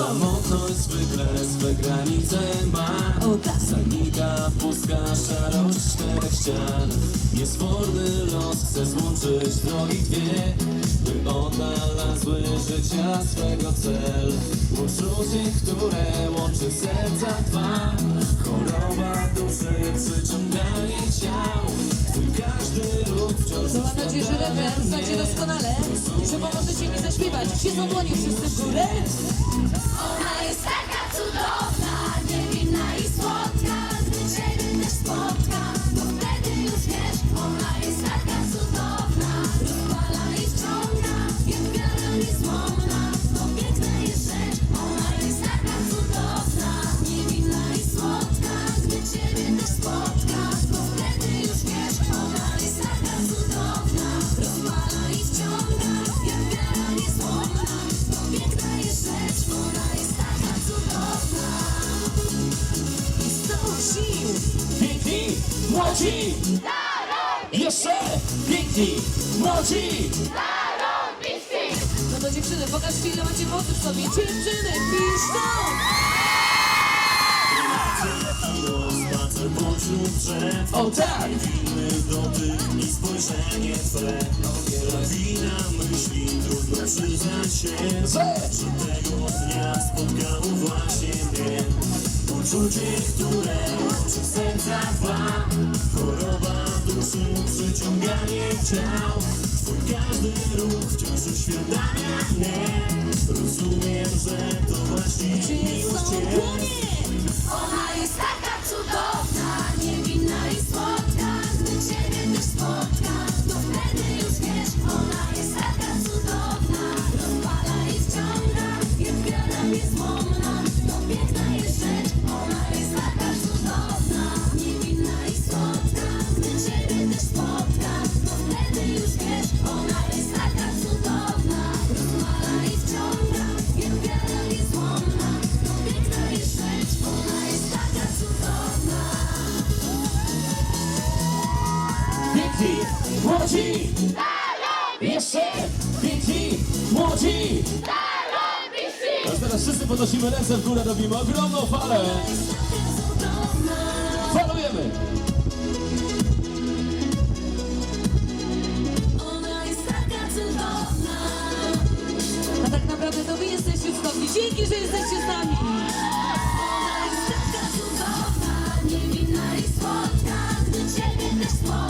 Samotność zwykle swe granice ma. O tak. Zanika pustka szarość czterech ścian. Niesforny los chce złączyć drogi dwie By odnalazły życia swego cel Uczucie, które łączy serca dwa nadzieję, że refren znacie doskonale że pomożecie mi zaśpiewać. Siedzą dłonie wszyscy w górę. Ona jest taka cudowna, niewinna i słodka Gdy ciebie też spotka, to wtedy już wiesz Ona jest taka młodzi! Jeszcze piękni, młodzi! No to dziewczyny, pokażcie ile macie mocy w sobie. Dziewczyny, drzew O tak! Dotyk i spojrzenie Twe Wina myśli trudno przyznać się Że Że tego dnia spotkało właśnie mnie Uczucie, które duszy, przyciąganie ciał Twój każdy ruch wciąż uświadamia mnie Rozumiem, że to właśnie miłość Cię młodzi! Jeszcze pięci młodzi! Teraz, teraz wszyscy podnosimy ręce w górę, robimy ogromną falę! Falujemy! A tak naprawdę to wy jesteście cudowni. Dzięki, że jesteście z nami! Ona jest taka cudowna, niewinna i słodka, gdy ciebie też spotka.